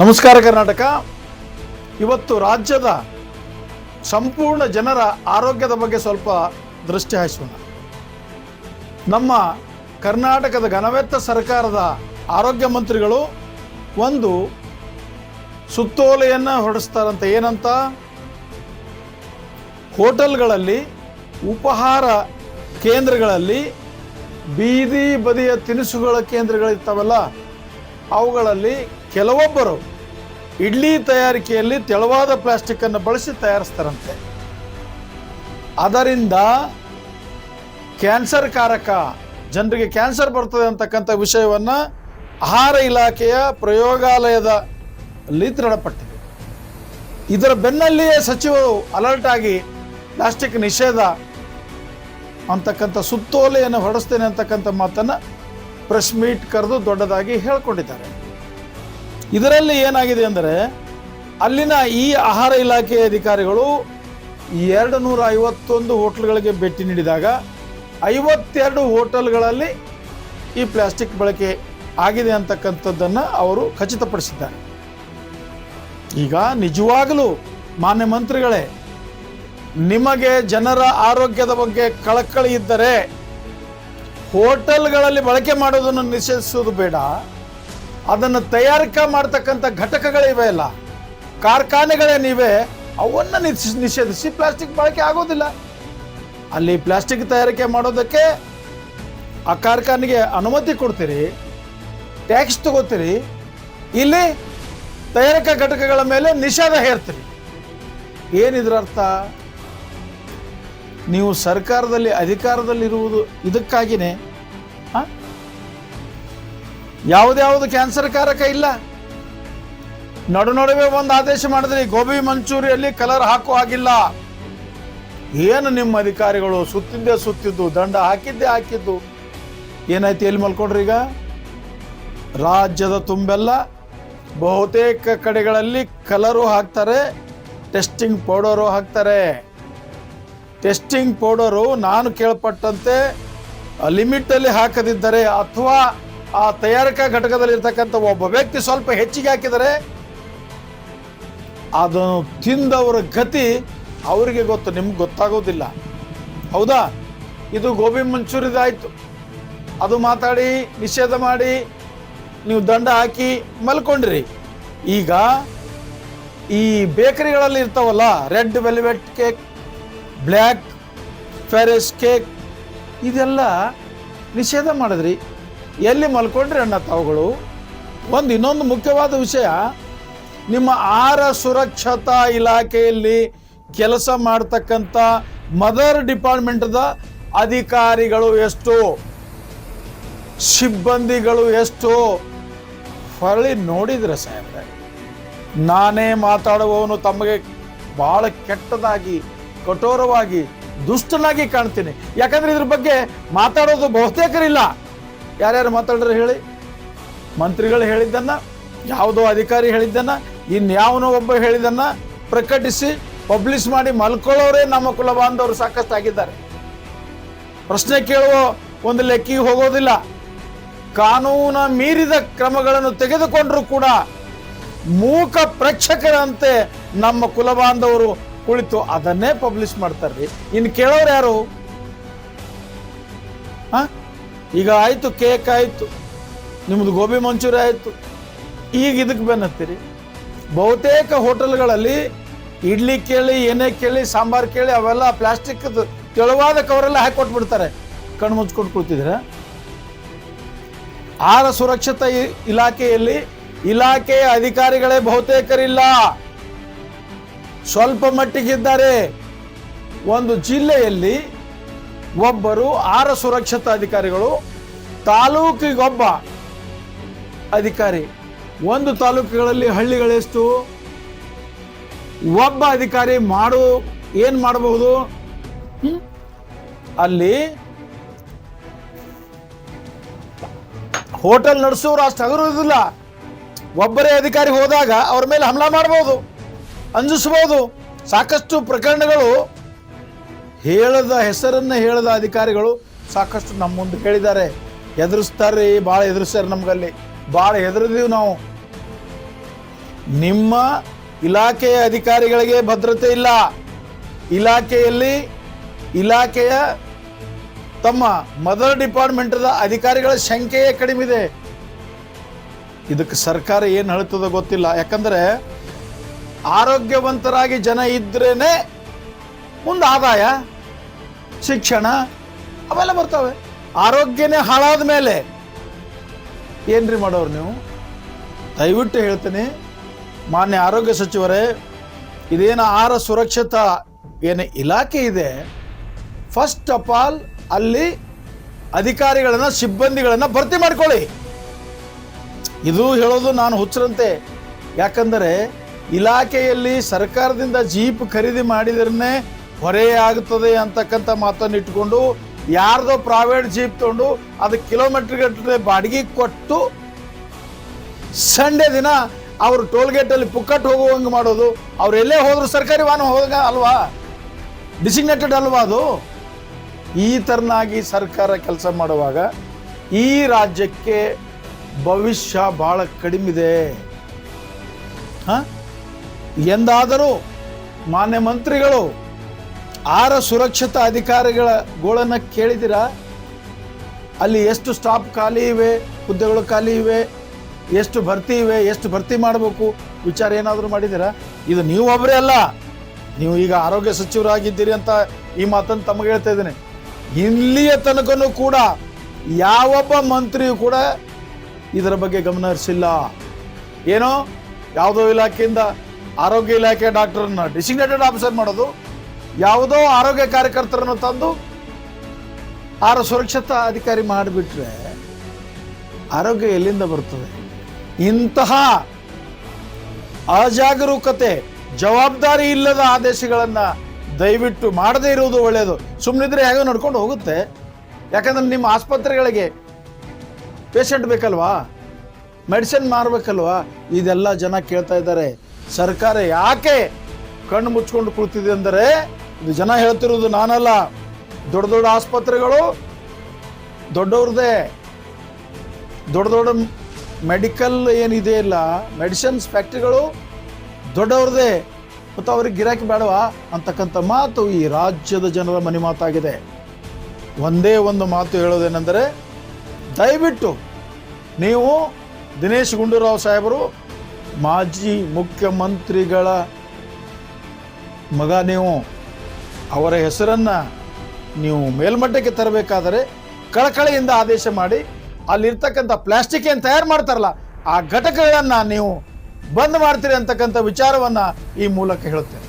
ನಮಸ್ಕಾರ ಕರ್ನಾಟಕ. ಇವತ್ತು ರಾಜ್ಯದ ಸಂಪೂರ್ಣ ಜನರ ಆರೋಗ್ಯದ ಬಗ್ಗೆ ಸ್ವಲ್ಪ ದೃಷ್ಟಿ ಹಾಯಿಸೋಣ. ನಮ್ಮ ಕರ್ನಾಟಕದ ಘನವೆತ್ತ ಸರ್ಕಾರದ ಆರೋಗ್ಯ ಮಂತ್ರಿಗಳು ಒಂದು ಸುತ್ತೋಲೆಯನ್ನು ಹೊರಡಿಸ್ತಾರಂತ ಏನಂತ? ಹೋಟೆಲ್ಗಳಲ್ಲಿ, ಉಪಹಾರ ಕೇಂದ್ರಗಳಲ್ಲಿ, ಬೀದಿ ಬದಿಯ ತಿನಿಸುಗಳ ಕೇಂದ್ರಗಳಿರ್ತಾವಲ್ಲ, ಅವುಗಳಲ್ಲಿ ಕೆಲವೊಬ್ಬರು ಇಡ್ಲಿ ತಯಾರಿಕೆಯಲ್ಲಿ ತೆಳುವಾದ ಪ್ಲಾಸ್ಟಿಕ್ಕನ್ನು ಬಳಸಿ ತಯಾರಿಸ್ತಾರಂತೆ. ಅದರಿಂದ ಕ್ಯಾನ್ಸರ್ ಕಾರಕ, ಜನರಿಗೆ ಕ್ಯಾನ್ಸರ್ ಬರ್ತದೆ ಅಂತಕ್ಕಂಥ ವಿಷಯವನ್ನು ಆಹಾರ ಇಲಾಖೆಯ ಪ್ರಯೋಗಾಲಯದಲ್ಲಿ ದೃಢಪಟ್ಟಿದೆ. ಇದರ ಬೆನ್ನಲ್ಲಿಯೇ ಸಚಿವರು ಅಲರ್ಟ್ ಆಗಿ ಪ್ಲಾಸ್ಟಿಕ್ ನಿಷೇಧ ಅಂತಕ್ಕಂಥ ಸುತ್ತೋಲೆಯನ್ನು ಹೊರಡಿಸ್ತೇನೆ ಅಂತಕ್ಕಂಥ ಮಾತನ್ನು ಪ್ರೆಸ್ ಮೀಟ್ ಕರೆದು ದೊಡ್ಡದಾಗಿ ಹೇಳ್ಕೊಂಡಿದ್ದಾರೆ. ಇದರಲ್ಲಿ ಏನಾಗಿದೆ ಅಂದರೆ ಅಲ್ಲಿನ ಈ ಆಹಾರ ಇಲಾಖೆ ಅಧಿಕಾರಿಗಳು ಎರಡು ನೂರ ಐವತ್ತೊಂದು ಹೋಟ್ಲ್ಗಳಿಗೆ ಭೇಟಿ ನೀಡಿದಾಗ ಐವತ್ತೆರಡು ಹೋಟೆಲ್ಗಳಲ್ಲಿ ಈ ಪ್ಲಾಸ್ಟಿಕ್ ಬಳಕೆ ಆಗಿದೆ ಅಂತಕ್ಕಂಥದ್ದನ್ನು ಅವರು ಖಚಿತಪಡಿಸಿದ್ದಾರೆ. ಈಗ ನಿಜವಾಗಲೂ ಮಾನ್ಯ ಮಂತ್ರಿಗಳೇ, ನಿಮಗೆ ಜನರ ಆರೋಗ್ಯದ ಬಗ್ಗೆ ಕಳಕಳಿ ಇದ್ದರೆ ಹೋಟೆಲ್ಗಳಲ್ಲಿ ಬಳಕೆ ಮಾಡೋದನ್ನು ನಿಷೇಧಿಸೋದು ಬೇಡ. ಅದನ್ನು ತಯಾರಿಕಾ ಮಾಡ್ತಕ್ಕಂಥ ಘಟಕಗಳಿವೆ ಅಲ್ಲ. ಕಾರ್ಖಾನೆಗಳೇನಿವೆ ಅವನ್ನು ನಿಷ್- ನಿಷೇಧಿಸಿ ಪ್ಲಾಸ್ಟಿಕ್ ಬಳಕೆ ಆಗೋದಿಲ್ಲ. ಅಲ್ಲಿ ಪ್ಲಾಸ್ಟಿಕ್ ತಯಾರಿಕೆ ಮಾಡೋದಕ್ಕೆ ಆ ಕಾರ್ಖಾನೆಗೆ ಅನುಮತಿ ಕೊಡ್ತೀರಿ, ಟ್ಯಾಕ್ಸ್ ತಗೋತೀರಿ, ಇಲ್ಲಿ ತಯಾರಿಕಾ ಘಟಕಗಳ ಮೇಲೆ ನಿಷೇಧ ಹೇರ್ತೀರಿ. ಏನಿದ್ರ ಅರ್ಥ? ನೀವು ಸರ್ಕಾರದಲ್ಲಿ ಅಧಿಕಾರದಲ್ಲಿರುವುದು ಇದಕ್ಕಾಗಿನೇ? ಯಾವುದ್ಯಾವುದು ಕ್ಯಾನ್ಸರ್ ಕಾರಕ ಇಲ್ಲ. ನಡು ನಡುವೆ ಒಂದು ಆದೇಶ ಮಾಡಿದ್ರಿ ಗೋಬಿ ಮಂಚೂರಿಯಲ್ಲಿ ಕಲರ್ ಹಾಕೋ ಹಾಗಿಲ್ಲ. ಏನು ನಿಮ್ಮ ಅಧಿಕಾರಿಗಳು? ಸುತ್ತಿದ್ದೇ ಸುತ್ತಿದ್ದು, ದಂಡ ಹಾಕಿದ್ದೇ ಹಾಕಿದ್ದು. ಏನಾಯ್ತು ಎಲ್ಲಿ ಮಲ್ಕೊಂಡ್ರಿ ಈಗ? ರಾಜ್ಯದ ತುಂಬೆಲ್ಲ ಬಹುತೇಕ ಕಡೆಗಳಲ್ಲಿ ಕಲರು ಹಾಕ್ತಾರೆ, ಟೆಸ್ಟಿಂಗ್ ಪೌಡರು ಹಾಕ್ತಾರೆ. ಟೆಸ್ಟಿಂಗ್ ಪೌಡರು ನಾನು ಕೇಳ್ಪಟ್ಟಂತೆ ಲಿಮಿಟಲ್ಲಿ ಹಾಕದಿದ್ದರೆ ಅಥವಾ ಆ ತಯಾರಿಕಾ ಘಟಕದಲ್ಲಿ ಇರ್ತಕ್ಕಂಥ ಒಬ್ಬ ವ್ಯಕ್ತಿ ಸ್ವಲ್ಪ ಹೆಚ್ಚಿಗೆ ಹಾಕಿದರೆ ಅದನ್ನು ತಿಂದವರ ಗತಿ ಅವರಿಗೆ ಗೊತ್ತು, ನಿಮ್ಗೆ ಗೊತ್ತಾಗೋದಿಲ್ಲ. ಹೌದಾ? ಇದು ಗೋಬಿ ಮಂಚೂರಿದಾಯ್ತು ಅದು ಮಾತಾಡಿ, ನಿಷೇಧ ಮಾಡಿ, ನೀವು ದಂಡ ಹಾಕಿ ಮಲ್ಕೊಂಡ್ರಿ. ಈಗ ಈ ಬೇಕರಿಗಳಲ್ಲಿ ಇರ್ತಾವಲ್ಲ, red velvet cake, black forest cake, ಇದೆಲ್ಲ ನಿಷೇಧ ಮಾಡಿದ್ರಿ. ಎಲ್ಲಿ ಮಲ್ಕೊಂಡ್ರಿ ಅಣ್ಣ ತಾವುಗಳು? ಒಂದು ಇನ್ನೊಂದು ಮುಖ್ಯವಾದ ವಿಷಯ, ನಿಮ್ಮ ಆಹಾರ ಸುರಕ್ಷತಾ ಇಲಾಖೆಯಲ್ಲಿ ಕೆಲಸ ಮಾಡ್ತಕ್ಕಂಥ ಮದರ್ ಡಿಪಾರ್ಟ್ಮೆಂಟ್ದ ಅಧಿಕಾರಿಗಳು ಎಷ್ಟು? ಸಿಬ್ಬಂದಿಗಳು ಎಷ್ಟು? ಹೊರಳಿ ನೋಡಿದ್ರೆ ಸಾಹೇಬ್ರೆ, ನಾನೇ ಮಾತಾಡುವವನು ತಮಗೆ ಬಹಳ ಕೆಟ್ಟದಾಗಿ, ಕಠೋರವಾಗಿ, ದುಷ್ಟನಾಗಿ ಕಾಣ್ತೀನಿ. ಯಾಕಂದ್ರೆ ಇದ್ರ ಬಗ್ಗೆ ಮಾತಾಡೋದು ಬಹುತೇಕರಿಲ್ಲ. ಯಾರ್ಯಾರು ಮಾತಾಡ್ರಿ ಹೇಳಿ? ಮಂತ್ರಿಗಳು ಹೇಳಿದ್ದನ್ನು, ಯಾವುದೋ ಅಧಿಕಾರಿ ಹೇಳಿದ್ದನ್ನ, ಇನ್ಯಾವನೋ ಒಬ್ಬ ಹೇಳಿದ್ದನ್ನು ಪ್ರಕಟಿಸಿ, ಪಬ್ಲಿಷ್ ಮಾಡಿ ಮಲ್ಕೊಳ್ಳೋರೇ ನಮ್ಮ ಕುಲ ಬಾಂಧವರು ಸಾಕಷ್ಟು ಆಗಿದ್ದಾರೆ ಪ್ರಶ್ನೆ ಕೇಳುವ ಒಂದು ಲೆಕ್ಕಿಗೆ ಹೋಗೋದಿಲ್ಲ. ಕಾನೂನ ಮೀರಿದ ಕ್ರಮಗಳನ್ನು ತೆಗೆದುಕೊಂಡರೂ ಕೂಡ ಮೂಕ ಪ್ರೇಕ್ಷಕರಂತೆ ನಮ್ಮ ಕುಲ ಬಾಂಧವರು ಕುಳಿತು ಅದನ್ನೇ ಪಬ್ಲಿಷ್ ಮಾಡ್ತಾರ್ರಿ. ಇನ್ನು ಕೇಳೋರು ಯಾರು? ಆ? ಈಗ ಆಯಿತು ಕೇಕ್ ಆಯಿತು ನಿಮ್ಮದು ಗೋಬಿ ಮಂಚೂರಿ ಆಯಿತು. ಈಗ ಇದಕ್ಕೆ ಬೆನ್ನತ್ತೀರಿ ಬಹುತೇಕ ಹೋಟೆಲ್ಗಳಲ್ಲಿ ಇಡ್ಲಿ ಕೇಳಿ ಏನೇ ಕೇಳಿ, ಸಾಂಬಾರು ಕೇಳಿ, ಅವೆಲ್ಲ ಪ್ಲಾಸ್ಟಿಕ್ ತೆಳುವಾದ ಕವರೆಲ್ಲ ಹಾಕಿ ಕೊಟ್ಬಿಡ್ತಾರೆ. ಕಣ್ಣು ಮುಚ್ಕೊಂಡು ಕೂತಿದ್ರೆ ಆರ ಸುರಕ್ಷತಾ ಇಲಾಖೆಯಲ್ಲಿ ಇಲಾಖೆಯ ಅಧಿಕಾರಿಗಳೇ ಬಹುತೇಕರಿಲ್ಲ. ಸ್ವಲ್ಪ ಮಟ್ಟಿಗಿದ್ದಾರೆ. ಒಂದು ಜಿಲ್ಲೆಯಲ್ಲಿ ಒಬ್ಬರು ಆರ ಸುರಕ್ಷತಾ ಅಧಿಕಾರಿಗಳು, ತಾಲೂಕಿಗೊಬ್ಬ ಅಧಿಕಾರಿ. ಒಂದು ತಾಲೂಕುಗಳಲ್ಲಿ ಹಳ್ಳಿಗಳೆಷ್ಟು ಒಬ್ಬ ಅಧಿಕಾರಿ ಮಾಡು, ಏನು ಮಾಡಬಹುದು? ಅಲ್ಲಿ ಹೋಟೆಲ್ ನಡೆಸೋರು ಅಷ್ಟು ಹಗರುವುದಿಲ್ಲ ಒಬ್ಬರೇ ಅಧಿಕಾರಿ ಹೋದಾಗ ಅವ್ರ ಮೇಲೆ ಹಮಲ ಮಾಡಬಹುದು ಅಂಜಿಸಬಹುದು. ಸಾಕಷ್ಟು ಪ್ರಕರಣಗಳು ಹೇಳದ ಹೆಸರನ್ನ ಹೇಳದ ಅಧಿಕಾರಿಗಳು ಸಾಕಷ್ಟು ನಮ್ಮ ಮುಂದೆ ಹೇಳಿದ್ದಾರೆ ಎದುರಿಸ್ತಾರೆ ಭಾಳ ಎದುರಿಸ್ತಾರೆ ನಮ್ಗಲ್ಲಿ. ಭಾಳ ಹೆದರಿದೀವಿ ನಾವು. ನಿಮ್ಮ ಇಲಾಖೆಯ ಅಧಿಕಾರಿಗಳಿಗೆ ಭದ್ರತೆ ಇಲ್ಲ. ಇಲಾಖೆಯಲ್ಲಿ ಇಲಾಖೆಯ ತಮ್ಮ ಮದರ್ ಡಿಪಾರ್ಟ್ಮೆಂಟದ ಅಧಿಕಾರಿಗಳ ಸಂಖ್ಯೆಯೇ ಕಡಿಮೆ ಇದೆ. ಇದಕ್ಕೆ ಸರ್ಕಾರ ಏನು ಹೇಳ್ತದೋ ಗೊತ್ತಿಲ್ಲ. ಯಾಕಂದ್ರೆ ಆರೋಗ್ಯವಂತರಾಗಿ ಜನ ಇದ್ರೇನೆ ಮುಂದೆ ಆದಾಯ ಶಿಕ್ಷಣ, ಅವೆಲ್ಲ ಬರ್ತವೆ. ಆರೋಗ್ಯನೇ ಹಾಳಾದ ಮೇಲೆ ಏನ್ರಿ ಮಾಡೋರು ನೀವು? ದಯವಿಟ್ಟು ಹೇಳ್ತೀನಿ, ಮಾನ್ಯ ಆರೋಗ್ಯ ಸಚಿವರೇ, ಇದೇನು ಆಹಾರ ಸುರಕ್ಷತಾ ಏನು ಇಲಾಖೆ ಇದೆ? ಫಸ್ಟ್ ಆಫ್ ಆಲ್ ಅಲ್ಲಿ ಅಧಿಕಾರಿಗಳನ್ನು, ಸಿಬ್ಬಂದಿಗಳನ್ನು ಭರ್ತಿ ಮಾಡ್ಕೊಳ್ಳಿ. ಇದು ಹೇಳೋದು ನಾನು ಹುಚ್ಚರಂತೆ. ಯಾಕಂದರೆ, ಇಲಾಖೆಯಲ್ಲಿ ಸರ್ಕಾರದಿಂದ ಜೀಪ್ ಖರೀದಿ ಮಾಡಿದ್ರೆ ಹೊರೆ ಆಗುತ್ತದೆ ಅಂತಕ್ಕಂಥ ಮಾತನ್ನು ಇಟ್ಕೊಂಡು ಯಾರ್ದೋ ಪ್ರೈವೇಟ್ ಜೀಪ್ ತಗೊಂಡು ಅದು ಕಿಲೋಮೀಟರ್ ಗಟ್ಟಲೆ ಬಾಡಿಗೆ ಕೊಟ್ಟು ಸಂಡೇ ದಿನ ಅವರು ಟೋಲ್ ಗೇಟಲ್ಲಿ ಪುಕ್ಕಟ್ ಹೋಗುವಂಗೆ ಮಾಡೋದು. ಅವ್ರು ಎಲ್ಲೇ ಹೋದ್ರು ಸರ್ಕಾರಿ ವಾಹನ ಹೋಗ ಅಲ್ವಾ? ಡಿಸಿಗ್ನೇಟೆಡ್ ಅಲ್ವಾ ಅದು? ಈ ಥರನಾಗಿ ಸರ್ಕಾರ ಕೆಲಸ ಮಾಡುವಾಗ ಈ ರಾಜ್ಯಕ್ಕೆ ಭವಿಷ್ಯ ಬಹಳ ಕಡಿಮೆ ಇದೆ ಹಾಂ? ಎಂದಾದರೂ ಮಾನ್ಯ ಮಂತ್ರಿಗಳು ಆರ ಸುರಕ್ಷತಾ ಅಧಿಕಾರಿಗಳ ಗೋಳನ್ನ ಕೇಳಿದಿರಾ ಅಲ್ಲಿ ಎಷ್ಟು ಸ್ಟಾಪ್ ಖಾಲಿ ಇವೆ, ಹುದ್ದೆಗಳು ಖಾಲಿ ಇವೆ, ಎಷ್ಟು ಭರ್ತಿ ಇವೆ, ಎಷ್ಟು ಭರ್ತಿ ಮಾಡಬೇಕು? ವಿಚಾರ ಏನಾದರೂ ಮಾಡಿದ್ದೀರಾ? ಇದು ನೀವು ಒಬ್ಬರೇ ಅಲ್ಲ, ನೀವು ಈಗ ಆರೋಗ್ಯ ಸಚಿವರಾಗಿದ್ದೀರಿ ಅಂತ ಈ ಮಾತನ್ನು ತಮಗೆ ಹೇಳ್ತಾ ಇದ್ದೀನಿ. ಇಲ್ಲಿಯ ತನಕನೂ ಕೂಡ ಯಾವೊಬ್ಬ ಮಂತ್ರಿಯೂ ಕೂಡ ಇದರ ಬಗ್ಗೆ ಗಮನ ಹರಿಸಿಲ್ಲ. ಏನೋ ಯಾವುದೋ ಇಲಾಖೆಯಿಂದ ಆರೋಗ್ಯ ಇಲಾಖೆ ಡಾಕ್ಟರನ್ನ ಡಿಸಿಗ್ನೇಟೆಡ್ ಆಫೀಸರ್ ಮಾಡೋದು ಯಾವುದೋ ಆರೋಗ್ಯ ಕಾರ್ಯಕರ್ತರನ್ನು ತಂದು ಆರು ಸುರಕ್ಷತಾ ಅಧಿಕಾರಿ ಮಾಡಿಬಿಟ್ರೆ ಆರೋಗ್ಯ ಎಲ್ಲಿಂದ ಬರ್ತದೆ? ಇಂತಹ ಅಜಾಗರೂಕತೆ, ಜವಾಬ್ದಾರಿ ಇಲ್ಲದ ಆದೇಶಗಳನ್ನು ದಯವಿಟ್ಟು ಮಾಡದೇ ಇರುವುದು ಒಳ್ಳೆಯದು. ಸುಮ್ಮನಿದ್ರೆ ಹೇಗೋ ನಡ್ಕೊಂಡು ಹೋಗುತ್ತೆ. ಯಾಕಂದ್ರೆ ನಿಮ್ಮ ಆಸ್ಪತ್ರೆಗಳಿಗೆ ಪೇಷಂಟ್ ಬೇಕಲ್ವಾ? ಮೆಡಿಸಿನ್ ಮಾರಬೇಕಲ್ವಾ? ಇದೆಲ್ಲ ಜನ ಕೇಳ್ತಾ ಇದ್ದಾರೆ. ಸರ್ಕಾರ ಯಾಕೆ ಕಣ್ಣು ಮುಚ್ಕೊಂಡು ಕುಳಿತಿದೆ ಅಂದರೆ ಇದು ಜನ ಹೇಳ್ತಿರೋದು ನಾನಲ್ಲ. ದೊಡ್ಡ ದೊಡ್ಡ ಆಸ್ಪತ್ರೆಗಳು ದೊಡ್ಡವ್ರದೇ ದೊಡ್ಡ ದೊಡ್ಡ ಮೆಡಿಕಲ್ ಏನಿದೆ ಇಲ್ಲ, ಮೆಡಿಸಿನ್ಸ್ ಫ್ಯಾಕ್ಟ್ರಿಗಳು ದೊಡ್ಡವ್ರದೇ ಮತ್ತು ಅವ್ರಿಗೆ ಗಿರಾಕಿ ಬೇಡವಾ ಅಂತಕ್ಕಂಥ ಮಾತು ಈ ರಾಜ್ಯದ ಜನರ ಮನೆ ಮಾತಾಗಿದೆ. ಒಂದೇ ಒಂದು ಮಾತು ಹೇಳೋದೇನೆಂದರೆ, ದಯವಿಟ್ಟು ನೀವು ದಿನೇಶ್ ಗುಂಡೂರಾವ್ ಸಾಹೇಬರು, ಮಾಜಿ ಮುಖ್ಯಮಂತ್ರಿಗಳ ಮಗ ನೀವು. ಅವರ ಹೆಸರನ್ನು ನೀವು ಮೇಲ್ಮಟ್ಟಕ್ಕೆ ತರಬೇಕಾದರೆ ಕಳಕಳಿಯಿಂದ ಆದೇಶ ಮಾಡಿ, ಅಲ್ಲಿರ್ತಕ್ಕಂಥ ಪ್ಲಾಸ್ಟಿಕ್ ಏನು ತಯಾರು ಮಾಡ್ತಾರಲ್ಲ, ಆ ಘಟಕಗಳನ್ನು ನೀವು ಬಂದ್ ಮಾಡ್ತೀರಿ ಅಂತಕ್ಕಂಥ ವಿಚಾರವನ್ನು ಈ ಮೂಲಕ ಹೇಳುತ್ತೇನೆ.